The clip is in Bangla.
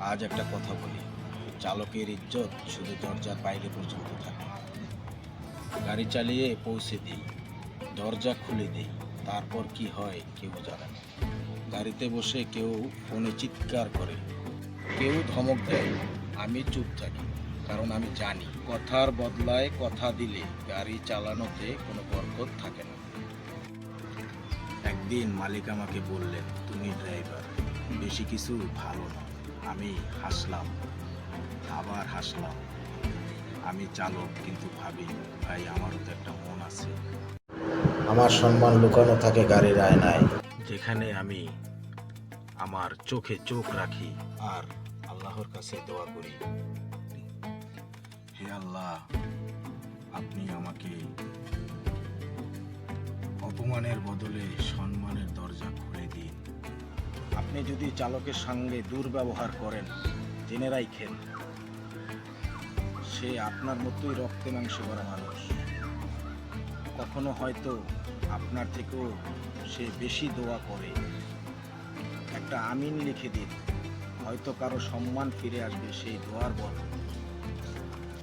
আজ একটা কথা বলি। চালকের ইজ্জত শুধু দরজার বাইরে পর্যন্ত থাকে। গাড়ি চালিয়ে পৌঁছে দিই, দরজা খুলে দিই, তারপর কি হয় কেউ জানে গাড়িতে বসে কেউ ফোনে চিৎকার করে, কেউ ধমক দেয়, আমি চুপ থাকি, কারণ আমি জানি কথার বদলায় কথা দিলে গাড়ি চালানোতে কোনো বরকত থাকে না। একদিন মালিক আমাকে বললেন, তুমি ড্রাইভার, বেশি কিছু ভালো না। আমি হাসলাম আবার হাসলাম। আমি চালক কিন্তু ভাবি ভাই আমারও তো একটা মন আছে। আমার সম্মান লুকানো থাকে গাড়ির আয়নায়। যেখানে আমি আমার চোখে চোখ রাখি আর আল্লাহর কাছে দোয়া করি। হে আল্লাহ আপনি আমাকে অপমানের বদলে সম্মানের দরজা খুলে দিন আপনি যদি চালকের সঙ্গে দুর্ব্যবহার করেন জেনেরাই রাখেন, সে আপনার মতোই রক্তে মাংসে করা মানুষ। কখনো হয়তো আপনার থেকেও সে বেশি দোয়া করে। একটা আমিন লিখে দিন, হয়তো কারও সম্মান ফিরে আসবে সেই দোয়ার বল